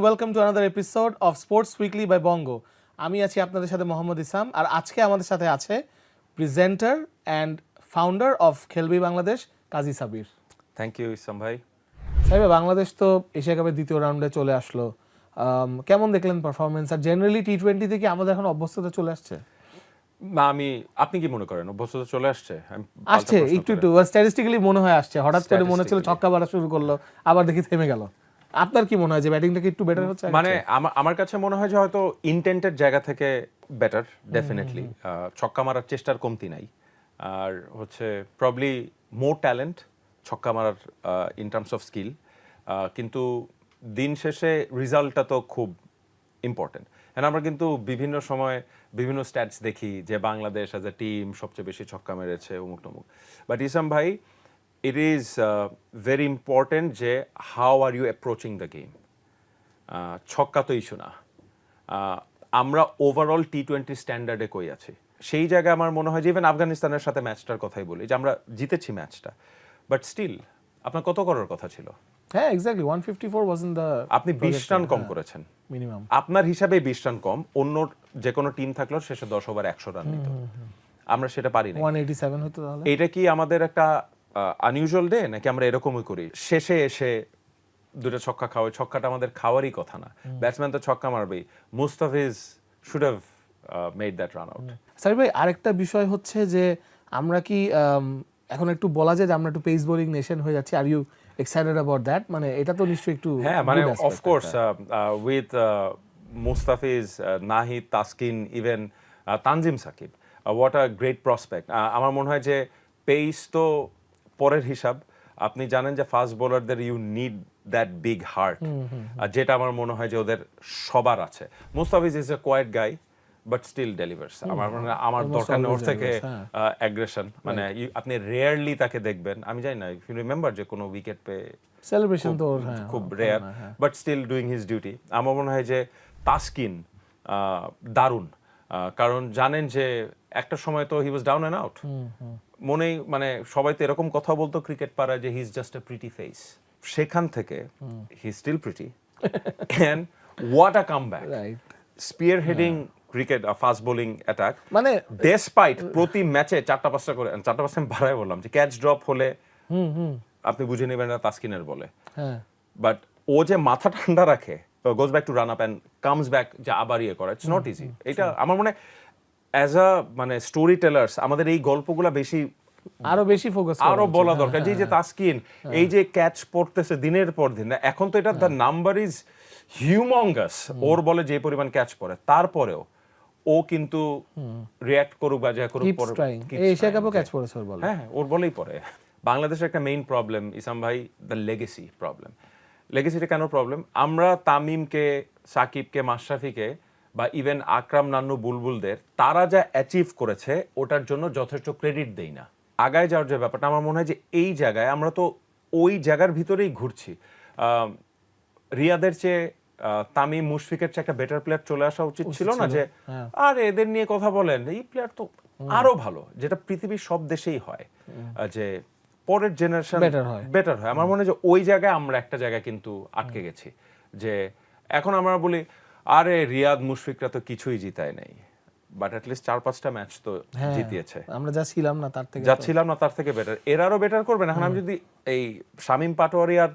And welcome to another episode of sports weekly by Bongo আমি আছি আপনাদের সাথে মোহাম্মদ ইসলাম আর আজকে আমাদের সাথে আছে presenter and founder of Khelbi Bangladesh Kazi Sabir. Thank you Islam ভাই। সাহেব বাংলাদেশ তো এশিয়া কাপের দ্বিতীয় রাউন্ডে চলে আসলো। কেমন দেখলেন পারফরমেন্স আর জেনারেলি টি টোয়েন্টি থেকে আমাদের এখন অভ্যস্ততা চলে আসছে? না আমি আপনি কি মনে করেন? অভ্যস্ততা চলে আসছে? আসছে একটু একটু স্ট্যাটিস্টিক্যালি মনে হয় আসছে। হঠাৎ করে মনে হচ্ছিল। ছক্কা মারা শুরু করল আবার দেখি থেমে গেল। আপনার কি মনে হয় যে ব্যাটিংটা কি একটু বেটার হচ্ছে মানে আমার আমার কাছে মনে হয় যে হয়তো ইন্টেন্টের জায়গা থেকে বেটার ডেফিনেটলি ছক্কা মারার চেষ্টার কমতি নাই। আর হচ্ছে প্রবলি মোর ট্যালেন্ট ছক্কা মারার ইন টার্মস অফ স্কিল কিন্তু দিন শেষে রেজাল্টটা তো খুব ইম্পর্টেন্ট এন্ড আমরা কিন্তু বিভিন্ন সময় বিভিন্ন স্ট্যাটস দেখি যে বাংলাদেশ অ্যাজ এ টিম সবচেয়ে বেশি ছক্কা মেরেছে অমুক টমুক বাট ইসাম ভাই ইট ইজ ভেরি ইম্পর্টেন্ট যে how are you approaching the game uh, ছক্কা তো ইস্যু না। আহ, আমরা ওভারঅল টি টোয়েন্টি স্ট্যান্ডার্ডে কই আছি। সেই জায়গায় আমার মনে হয় যে ইভেন আফগানিস্তানের সাথে ম্যাচটার কথাই বলি যে আমরা জিতেছি ম্যাচটা বাট স্টিল আপনার কত করার কথা ছিল? হ্যাঁ exactly one fifty four was in the আপনি বিশ রান কম করেছেন। মিনিমাম আপনার হিসাবে বিশ রান কম অন্য যে কোনো টিম থাকলেও শেষে দশ ওভার একশো রান নিত। আমরা সেটা পারি না ওয়ান এইটি সেভেন হতো তাহলে? এটা কি আমাদের একটা আনইউজুয়াল ডে নাকি আমরা এরকমই করি? শেষে এসে দুটো ছক্কা খাওয়াই ছক্কাটা আমাদের খাওয়ারই কথা না। ব্যাটসম্যান তো ছক্কা মারবেই। Mustafiz should have made that run out sir ভাই আরেকটা বিষয় হচ্ছে যে আমরা কি এখন একটু বলা যায় যে আমরা একটু পেস বোলিং নেশন হয়ে যাচ্ছি। Are you excited about that মানে এটা তো নিশ্চয়ই একটু হ্যাঁ মানে of course with Mustafiz Nahid Taskin even Tanzim Sakib what a great prospect আমার মনে হয় যে পেস তো পরের হিসাব আপনি জানেন যে ফাস্ট বোলারদের you need that big heart যেটা আমার মনে হয় যে ওদের সবার আছে। Mustafiz is a quiet guy but still delivers আমার মনে হয় আমার দরকার ওর থেকে। অ্যাগ্রেশন মানে আপনি রেয়ারলি তাকে দেখবেন। আমি জানি না ইফ ইউ রিমেম্বার যে কোনো উইকেট পেয়ে সেলিব্রেশন তো ওর, হ্যাঁ খুব rare. But still doing his duty আমার মনে হয় যে তাসকিন দারুণ। কারণ জানেন যে একটা সময় তো he was down and out মনেই মানে সবাই তো এরকম কথা বলতো ক্রিকেট পাড়ায় যে he is just a pretty face সেখান থেকে he still pretty and what a come back spearheading cricket fast bowling attack মানে ডেসপাইট প্রতি ম্যাচে চারটা পাঁচটা করে চারটা পাঁচটা আমি বাড়াই বললাম যে ক্যাচ ড্রপ হলে আপনি বুঝে নেবেন না তাসকিনের বলে। হ্যাঁ। বাট ও যে মাথা ঠান্ডা রাখে goes back to run up and comes back যে আবার ইয়ে করে। ইটস নট ইজি এটা আমার মনে অ্যাজ আ মানে স্টোরি টেলার্স আমাদের এই গল্পগুলা বেশি আরও বেশি ফোকাস আরও বলা দরকার। যে এই যে তাসকিন এই যে ক্যাচ পড়তেছে দিনের পর দিন এখন তো এটা দ্য নাম্বার ইজ হিউমঙ্গাস ওর বলে যে পরিমাণ ক্যাচ পড়ে। তারপরেও ও কিন্তু রিয়াক্ট করুক বা যা করুক পরে- এশিয়া কাপও ক্যাচ পড়েছে ওর বলে। হ্যাঁ হ্যাঁ, ওর বলেই পড়ে। বাংলাদেশের একটা মেইন প্রবলেম ইসাম ভাই দ্য লেগেসি প্রবলেম লেগেসিটা কেন প্রবলেম আমরা তামিমকে সাকিবকে মাশরাফিকে বা ইভেন আকরাম নান্নু বুলবুলদের তারা যা অ্যাচিভ করেছে ওটার জন্য যথেষ্ট ক্রেডিট দেই না। আগায় যাওয়ার যে ব্যাপারটা আমার মনে হয় যে এই জায়গায় আমরা তো ওই জায়গার ভিতরেই ঘুরছি। আহ, রিয়াদের চেয়ে তামিম মুশফিকের চেয়ে একটা বেটার প্লেয়ার চলে আসা উচিত ছিল না যে হ্যাঁ। আর এদের নিয়ে কথা বলেন এই প্লেয়ার তো আরও ভালো। যেটা পৃথিবীর সব দেশেই হয় যে পরের জেনারেশন হয়। বেটার হয়। আমার মনে হয় যে ওই জায়গায় আমরা একটা জায়গায় কিন্তু আটকে গেছি যে এখন আমরা বলি আরে রিয়াদ মুশফিকরা তো কিছুই জিতায় নাই। বাট লিস্ট চার পাঁচটা ম্যাচ তো হ্যাঁ। জিতিয়েছে। আমরা যা ছিলাম না তার থেকে যাচ্ছিলাম না তার থেকে বেটার এর আরও বেটার করবেন এখন আমি যদি এই শামিম পাটোয়ারি আর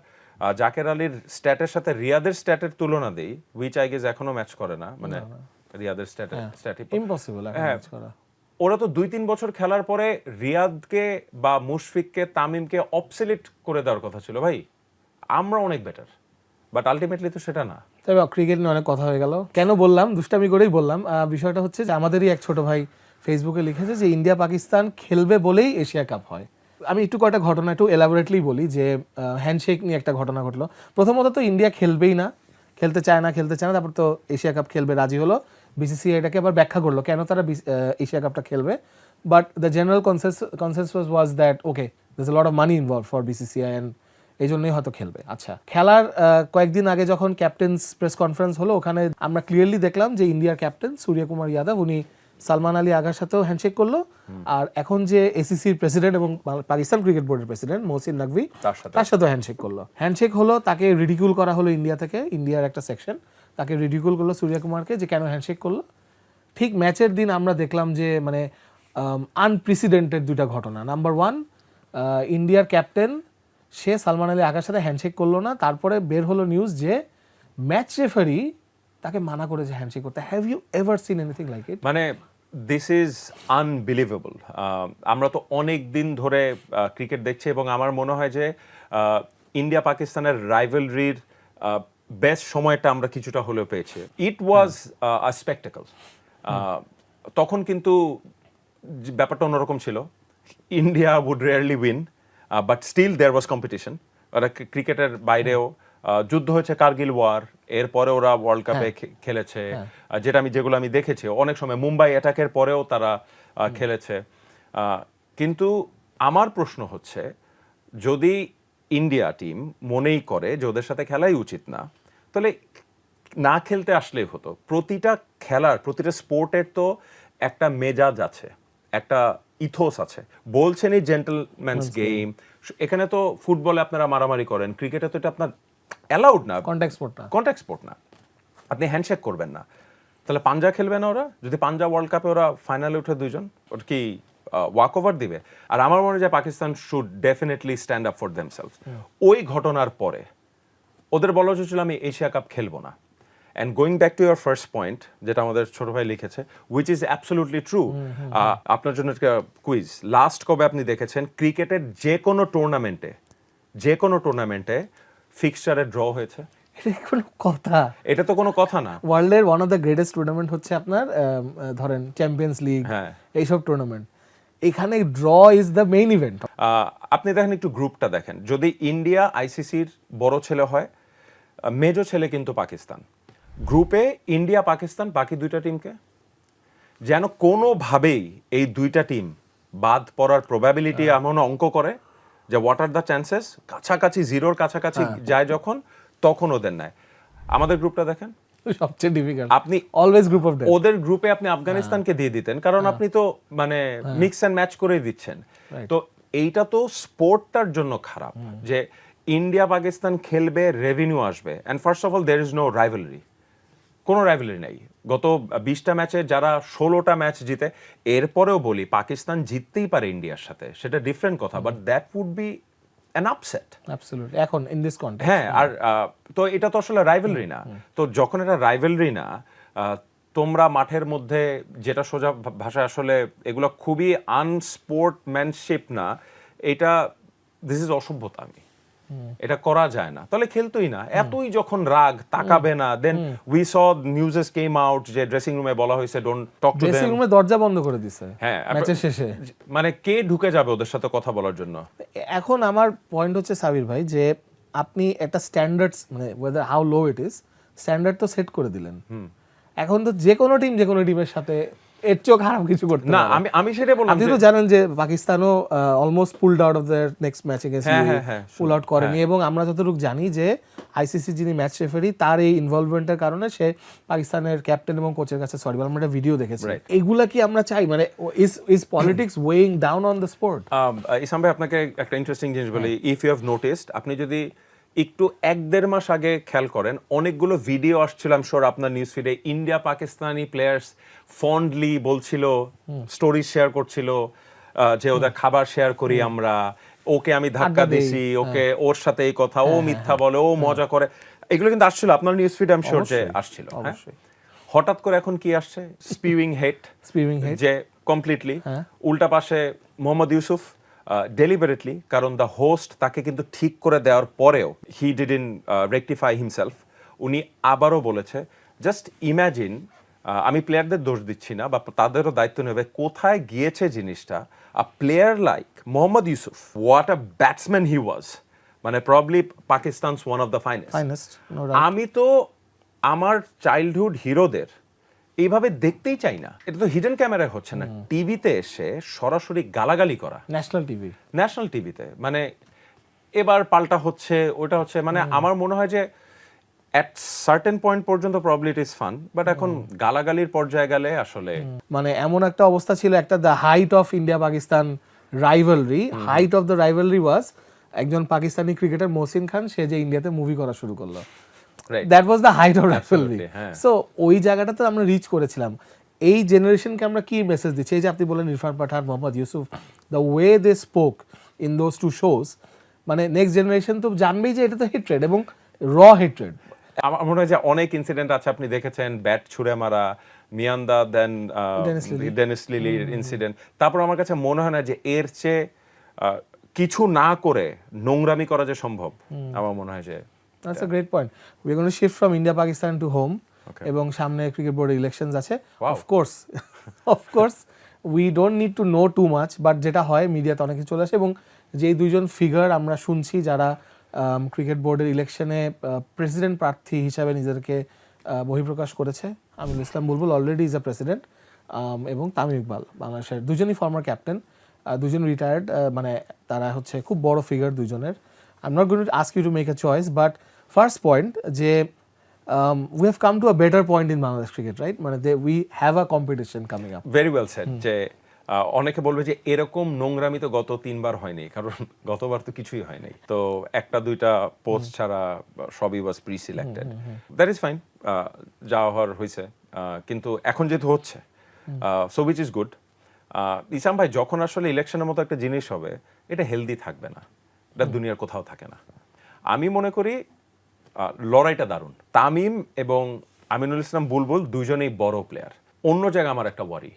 জাকের আলীর স্ট্যাটের সাথে রিয়াদের স্ট্যাটের তুলনা দেই উইচ আই গেস এখনও ম্যাচ করে না। মানে রিয়াদের স্ট্যাটের স্ট্যাটে ইম্পসিবল হ্যাঁ। ওরা তো দুই তিন বছর খেলার পরে রিয়াদকে বা মুশফিককে, তামিমকে অবসেলিট করে দেওয়ার কথা ছিল। ভাই, আমরা অনেক বেটার বাট আলটিমেটলি তো সেটা না। তবে ক্রিকেট নিয়ে অনেক কথা হয়ে গেল। কেন বললাম? দুষ্টামি করেই বললাম। বিষয়টা হচ্ছে যে আমাদেরই এক ছোট ভাই ফেসবুকে লিখেছে যে ইন্ডিয়া পাকিস্তান খেলবে বলেই এশিয়া কাপ হয়। আমি একটু কয়টা ঘটনা একটু এলাবোরেটলি বলি যে হ্যান্ডশেক নিয়ে একটা ঘটনা ঘটলো। প্রথমত তো ইন্ডিয়া খেলবেই না, খেলতে চায় না, খেলতে চায় না, তারপর তো এশিয়া কাপ খেলবে, রাজি হলো। বিসিসিআই এটাকে আবার ব্যাখ্যা করল কেন তারা এশিয়া কাপটা খেলবে? But the general consense consensus was that okay this lot of money involve for BCCI and এই জন্যই হয়তো খেলবে। আচ্ছা খেলার কয়েকদিন আগে যখন ক্যাপ্টেন্স প্রেস কনফারেন্স হলো ওখানে আমরা ক্লিয়ারলি দেখলাম যে ইন্ডিয়ার ক্যাপ্টেন সূর্যকুমার যাদব উনি সালমান আলী আগার সাথেও হ্যান্ডশেক করল। আর এখন যে এসিসির প্রেসিডেন্ট এবং পাকিস্তান ক্রিকেট বোর্ডের প্রেসিডেন্ট মহসিন নাকভি তার সাথে। সাথেও হ্যান্ডশেক করল। হ্যান্ডশেক হলো তাকে রিডিকুল করা হলো ইন্ডিয়া থেকে ইন্ডিয়ার একটা সেকশন তাকে রিডিকুল করল সূর্য কুমারকে যে কেন হ্যান্ডশেক করল। ঠিক ম্যাচের দিন আমরা দেখলাম যে মানে আনপ্রেসিডেন্টেড দুইটা ঘটনা। নাম্বার ওয়ান ইন্ডিয়ার ক্যাপ্টেন সে সালমান আলী আগার সাথে হ্যান্ডশেক করল না। তারপরে বের হলো নিউজ যে ম্যাচ রেফারি তাকে মানা করেছে হ্যান্ডশেক করতে। Have you ever seen anything like it মানে দিস ইজ আনবিলিভেবল আমরা তো অনেক দিন ধরে ক্রিকেট দেখছি এবং আমার মনে হয় যে ইন্ডিয়া পাকিস্তানের রাইভেলরির বেস্ট সময়টা আমরা কিছুটা হলেও পেয়েছি। ইট ওয়াজ আ স্পেকটেকল তখন কিন্তু ব্যাপারটা অন্যরকম ছিল। India would rarely win but still there was competition ওরা ক্রিকেটের বাইরেও যুদ্ধ হয়েছে কার্গিল ওয়ার এরপরে ওরা ওয়ার্ল্ড কাপে খেলেছে। যেটা আমি যেগুলো আমি দেখেছি অনেক সময় মুম্বাই অ্যাটাকের পরেও তারা খেলেছে। কিন্তু আমার প্রশ্ন হচ্ছে যদি ইন্ডিয়া টিম মনেই করে যে ওদের সাথে খেলাই উচিত না। তাহলে না খেলতে আসলেই হতো। প্রতিটা খেলার প্রতিটা স্পোর্টের তো একটা মেজাজ আছে একটা ইথোস আছে। বলছেনই জেন্টলম্যানস গেম এখানে তো ফুটবলে আপনারা মারামারি করেন ক্রিকেটে তো এটা আপনার অ্যালাউড না। কন্ট্যাক্ট স্পোর্টটা কন্ট্যাক্ট স্পোর্ট না। আপনি হ্যান্ডশেক করবেন না। তাহলে পাঞ্জা খেলবে না ওরা? যদি পাঞ্জা ওয়ার্ল্ড কাপে ওরা ফাইনালে উঠে দুইজন ওটা কি ওয়াক ওভার দিবে। আর আমার মনে হয় Pakistan should definitely stand up for themselves ওই ঘটনার পরে ওদের বলা উচিত আমি এশিয়া কাপ খেলব না। And going back to your first point যেটা আমাদের ছোট ভাই লিখেছে উইচ ইজ অ্যাবসোলুটলি ট্রু আপনার জন্য কুইজ লাস্ট কবে আপনি দেখেছেন ক্রিকেটের যে কোনো টুর্নামেন্টে যে কোনো টুর্নামেন্টে ফিক্সচারে ড্র হয়েছে? কোনো কথা? এটা তো কোনো কথা না। ওয়ার্ল্ডের one of the greatest tournament হচ্ছে আপনার ধরেন চ্যাম্পিয়ন্স লিগ হ্যাঁ। এইসব টুর্নামেন্ট এখানে draw is the main event আপনি দেখেন একটু গ্রুপটা দেখেন। যদি ইন্ডিয়া আইসিসির বড় ছেলে হয় মেজো ছেলে কিন্তু পাকিস্তান। গ্রুপে ইন্ডিয়া পাকিস্তান বাকি দুইটা টিমকে যেন কোনোভাবেই এই দুইটা টিম বাদ পড়ার প্রবাবিলিটি এমন অঙ্ক করে যে হোয়াট আর দ্য চান্সেস কাছাকাছি জিরোর কাছাকাছি যায় যখন তখন ওদের নেয়। আমাদের গ্রুপটা দেখেন। সবচেয়ে ডিফিকাল্ট আপনি অলওয়েজ গ্রুপ অফ ওদের গ্রুপে আপনি আফগানিস্তানকে দিয়ে দিতেন কারণ আপনি তো মানে মিক্স অ্যান্ড ম্যাচ করেই দিচ্ছেন। তো এইটা তো স্পোর্টটার জন্য খারাপ যে ইন্ডিয়া পাকিস্তান খেলবে রেভিনিউ আসবে। And first of all there is no rivalry কোনো রাইভেলরি নেই। গত বিশটা ম্যাচে যারা ষোলোটা ম্যাচ জিতে এরপরেও বলি পাকিস্তান জিততেই পারে ইন্ডিয়ার সাথে। সেটা ডিফারেন্ট কথা but that would be an upset absolutely এখন ইন দিস কন্টেক্সট হ্যাঁ আর তো এটা তো আসলে রাইভেলরি না। তো যখন এটা রাইভেলরি না তোমরা মাঠের মধ্যে যেটা সোজা ভাষায় আসলে এগুলো খুবই আনস্পোর্টম্যানশিপ না এটা দিস ইজ অসভ্যতা আমি। এটা করা যায় না। তাহলে খেলতোই না। এতই যখন রাগ তাকাবে না then we saw newses came out যে ড্রেসিং রুমে বলা হয়েছে ডোন্ট টক টু ড্রেসিং রুমে দরজা বন্ধ করে দিছে। হ্যাঁ ম্যাচের শেষে। মানে কে ঢুকে যাবে ওদের সাথে কথা বলার জন্য? এখন আমার পয়েন্ট হচ্ছে সাবির ভাই যে আপনি একটা স্ট্যান্ডার্ড মানে whether how low it is standard তো সেট করে দিলেন। এখন তো যে কোনো টিম যে কোনো টিমের সাথে এর খারাপ কিছু করতে না আমি আমি বললাম আপনি তো জানেন যে পাকিস্তানও almost pulled out of their next match হ্যাঁ, হ্যাঁ, হ্যাঁ, পুল আউট করেনি এবং আমরা যতটুকু জানি যে আইসিসি যিনি ম্যাচ রেফারি তার এই ইনভলভমেন্টের কারণে সে পাকিস্তানের ক্যাপ্টেন এবং কোচের কাছে সরি আমরা একটা ভিডিও দেখেছি। এগুলা কি আমরা চাই? মানে is is politics weighing down on the sport um, Islam ভাই আপনাকে একটা ইন্টারেস্টিং জিনিস বলি। ইফ ইউ হ্যাভ নোটিসড আপনি যদি একটু এক দেড় মাস আগে খেয়াল করেন অনেকগুলো ভিডিও আসছিল আমি শিওর আপনার নিউজ ফিডে ইন্ডিয়া পাকিস্তানি প্লেয়ার্স ফন্ডলি বলছিল স্টোরি শেয়ার করছিল যে ওদের খাবার শেয়ার করি আমরা ওকে আমি ধাক্কা দিছি ওকে ওর সাথে এই কথা ও মিথ্যা বলে ও মজা করে। এগুলো কিন্তু আসছিল আপনার নিউজ ফিডে আমি শিওর যে আসছিল হ্যাঁ? হঠাৎ করে এখন কি আসছে? Spewing hate Spewing hate. যে কমপ্লিটলি হ্যাঁ। উল্টা পাশে মোহাম্মদ ইউসুফ ডেলিভারেটলি কারণ দ্য হোস্ট তাকে কিন্তু ঠিক করে দেওয়ার পরেও he did in rectify himself উনি আবারও বলেছে জাস্ট ইম্যাজিন আমি প্লেয়ারদের দোষ দিচ্ছি না বা তাদেরও দায়িত্ব নেবে কোথায় গিয়েছে জিনিসটা? A player like Mohammad Yousuf what a batsman he was মানে probably Pakistan's one of the finest আমি তো আমার চাইল্ডহুড হিরোদের এইভাবে দেখতেই চাই না। এটা তো হিডেন ক্যামেরায় হচ্ছে না। টিভিতে এসে সরাসরি গালাগালি করা। ন্যাশনাল টিভি ন্যাশনাল টিভিতে মানে এবার পাল্টা হচ্ছে ওটা হচ্ছে মানে আমার মনে হয় যে অ্যাট সার্টেন পয়েন্ট পর্যন্ত probably it is fun but এখন গালাগালির পর্যায়ে গেলে আসলে মানে এমন একটা অবস্থা ছিল একটা the height of India Pakistan rivalry height of the rivalry was একজন পাকিস্তানি ক্রিকেটার মহসিন খান সে যে ইন্ডিয়াতে মুভি করা শুরু করল। That was the height of হ্যাঁ। সো ওই জায়গাটাতে আমরা রিচ করেছিলাম। এই জেনারেশনকে আমরা কি মেসেজ দিচ্ছি? এই যে আপনি বলেন Irfan Pathan Mohammad Yousuf the way they spoke in those two shows মানে নেক্সট জেনারেশন তো জানবেই যে এটা তো হেট্রেড এবং র হেট্রেড আমার মনে হয় যে অনেক ইনসিডেন্ট আছে আপনি দেখেছেন ব্যাট ছুঁড়ে মারা Miandad then Dennis Lillee. Dennis লিলির incident তারপর আমার কাছে মনে হয় না যে এর চেয়ে কিছু না করে নোংরামি করা যে সম্ভব। আমার মনে হয় যে That's a great point. We're going to shift from India Pakistan to home. Okay. এবং সামনে ক্রিকেট বোর্ডের ইলেকশনস আছে Wow. Of course of course we don't need to know too much but যেটা হয় মিডিয়াতে অনেক কিছু চলে আসে এবং যেই দুইজন ফিগার আমরা শুনছি যারা ক্রিকেট বোর্ডের ইলেকশনে প্রেসিডেন্ট প্রার্থী হিসাবে নিজেদেরকে আহ, বহিঃপ্রকাশ করেছে Aminul Islam Bulbul already is a president এবং তামিম ইকবাল বাংলাদেশের দুজনই ফর্মার ক্যাপ্টেন দুজন রিটায়ার্ড মানে তারা হচ্ছে খুব বড় ফিগার দুজনের I am not to ask you to make a choice but first point যে um, we have come to a better point in Bangladesh cricket, right? মানে they, we have a competition coming up. Very well said যে আহ, অনেকে বলবে যে এরকম নোংরামি তো গত তিনবার হয়নি কারণ গতবার তো কিছুই হয়নি। তো একটা দুইটা পোস্ট ছাড়া সবই was preselected that is fine যা হওয়ার হয়েছে কিন্তু এখন যেহেতু হচ্ছে so which is good Isam ভাই যখন আসলে ইলেকশনের মতো একটা জিনিস হবে এটা হেলদি থাকবে না। এটা দুনিয়ার কোথাও থাকে না। আমি মনে করি লড়াইটা দারুণ। তামিম এবং আমিনুল ইসলাম বুলবুল দুজনেই বড় প্লেয়ার অন্য জায়গায় আমার একটা ওয়ারি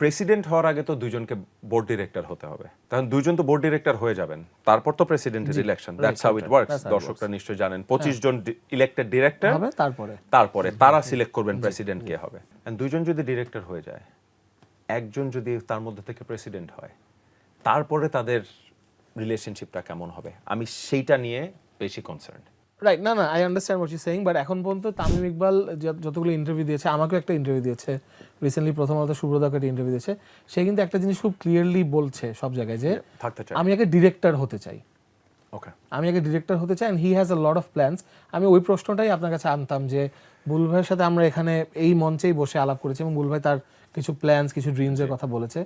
প্রেসিডেন্ট হওয়ার আগে তো দুজনকে বোর্ড ডিরেক্টর হতে হবে। তখন দুজন তো বোর্ড ডিরেক্টর হয়ে যাবেন। তারপর তো প্রেসিডেন্টের election that's how it works দর্শকরা নিশ্চয়ই জানেন। পঁচিশ জন ইলেক্টেড ডিরেক্টর হবে তারপরে। তারপরে তারা সিলেক্ট করবেন প্রেসিডেন্ট কে হবে। দুইজন যদি ডিরেক্টর হয়ে যায় একজন যদি তার মধ্যে থেকে প্রেসিডেন্ট হয় তারপরে তাদের রিলেশনশিপটা কেমন হবে? আমি সেইটা নিয়ে বেশি কনসার্ন রাইট না না I understand what you saying but এখন পর্যন্ত তামিম ইকবাল যতগুলো ইন্টারভিউ দিয়েছে আমাকেও একটা ইন্টারভিউ দিয়েছে। রিসেন্টলি প্রথমত সুব্রতাকে একটা ইন্টারভিউ দিয়েছে। সে কিন্তু একটা জিনিস খুব ক্লিয়ারলি বলছে সব জায়গায় যে থাকতে চাই আমি আগে ডিরেক্টর হতে চাই। ওকে আমি আগে ডিরেক্টর হতে চাই and he has a lot of plans আমি ওই প্রশ্নটাই আপনার কাছে আনতাম যে বুল ভাইয়ের সাথে আমরা এখানে এই মঞ্চেই বসে আলাপ করেছি এবং বুল ভাই তার কিছু প্ল্যান্স কিছু ড্রিমসের কথা বলেছে।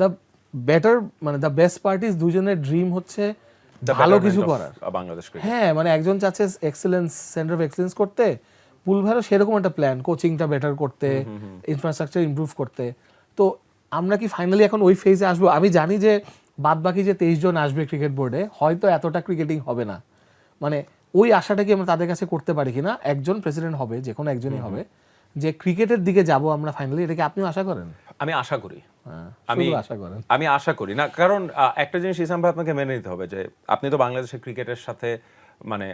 দ্য বেটার মানে দ্য বেস্ট পার্টিস দুজনের ড্রিম হচ্ছে ভালো কিছু করার। বাংলাদেশ হ্যাঁ মানে একজন চাচ্ছে এক্সেলেন্স সেন্টার অফ এক্সেলেন্স করতে পুল ভাইরও সেরকম একটা প্ল্যান কোচিংটা বেটার করতে ইনফ্রাস্ট্রাকচার ইমপ্রুভ করতে। তো আমরা কি ফাইনালি এখন ওই ফেজে আসব? আমি জানি যে বাদ বাকি যে তেইশ জন আসবে ক্রিকেট বোর্ডে হয়তো এতটা ক্রিকেটিং হবে না। মানে ওই আশাটা কি আমরা তাদের কাছে করতে পারি কিনা? একজন প্রেসিডেন্ট হবে যে কোনো একজনই হবে। যে ক্রিকেটের দিকে যাব আমরা ফাইনালি এটাকে আপনিও আশা করেন? আমি আশা করি। হ্যাঁ, আমি আশা করেন। আমি আশা করি। না কারণ একটা জিনিস ইসলাম ভাই আপনাকে মেনে নিতে হবে যে আপনি তো বাংলাদেশের ক্রিকেটের সাথে মানে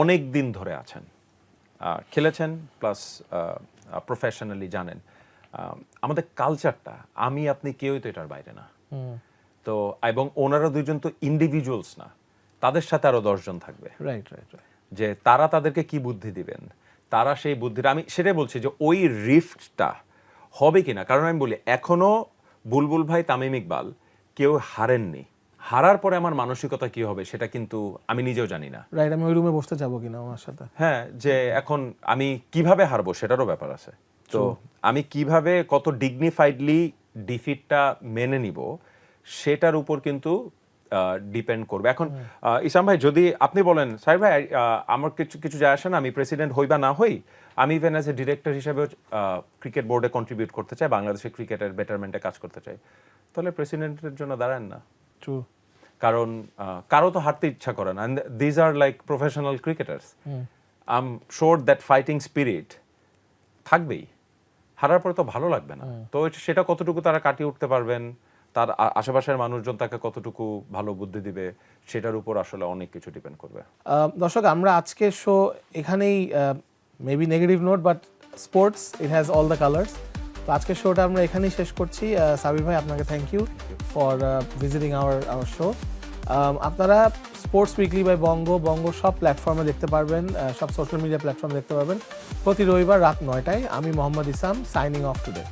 অনেক দিন ধরে আছেন। খেলেছেন প্লাস প্রফেশনালি জানেন। আমাদের কালচারটা আমি আপনি কেউই তো এটার বাইরে না। তো এবং ওনারা দুইজন তো ইন্ডিভিজুয়ালস না। তাদের সাথে আরও দশজন থাকবে। রাইট রাইট যে তারা তাদেরকে কি বুদ্ধি দিবেন? তারা সেই বুদ্ধিটা আমি সেটাই বলছি যে ওই রিফটটা হবে কিনা? কারণ আমি বলি এখনও বুলবুল ভাই তামিম ইকবাল কেউ হারেননি। হারার পরে আমার মানসিকতা কি হবে সেটা কিন্তু আমি নিজেও জানি না। রাইট আমি ওই রুমে বসতে যাব কিনা আমার সাথে? হ্যাঁ যে এখন আমি কীভাবে হারবো সেটারও ব্যাপার আছে। তো আমি কীভাবে কত ডিগনিফাইডলি ডিফিটটা মেনে নিব সেটার উপর কিন্তু ডিপেন্ড করবে। এখন আহ, ইসলাম ভাই যদি আপনি বলেন সাহেব ভাই আমার কিছু কিছু যায় আসে না আমি প্রেসিডেন্ট হই বা না হই আমি ইভেন অ্যাজ এ ডিরেক্টর হিসেবে ক্রিকেট বোর্ডে কন্ট্রিবিউট করতে চাই বাংলাদেশের ক্রিকেটের বেটারমেন্টে কাজ করতে চাই তাহলে প্রেসিডেন্টের জন্য দাঁড়ান না। ট্রু কারণ কারও তো হারতে ইচ্ছা করে না these are like professional cricketers I am sure that fighting spirit থাকবেই হারার পরে তো ভালো লাগবে না। তো সেটা কতটুকু তারা কাটিয়ে উঠতে পারবেন তার আশেপাশের মানুষজন তাকে কতটুকু ভালো বুদ্ধি দিবে সেটার উপর আসলে অনেক কিছু ডিপেন্ড করবে। দর্শক আমরা আজকের শো এখানেই maybe negative note but sports it has all the colours তো আজকের শোটা আমরা এখানেই শেষ করছি। সাবির ভাই আপনাকে thank you for visiting our our show আপনারা sports weekly by Bongo Bongo সব প্ল্যাটফর্মে দেখতে পারবেন সব সোশ্যাল মিডিয়া প্ল্যাটফর্মে দেখতে পারবেন। প্রতি রবিবার রাত নয়টায় আমি Mohammad Islam signing off today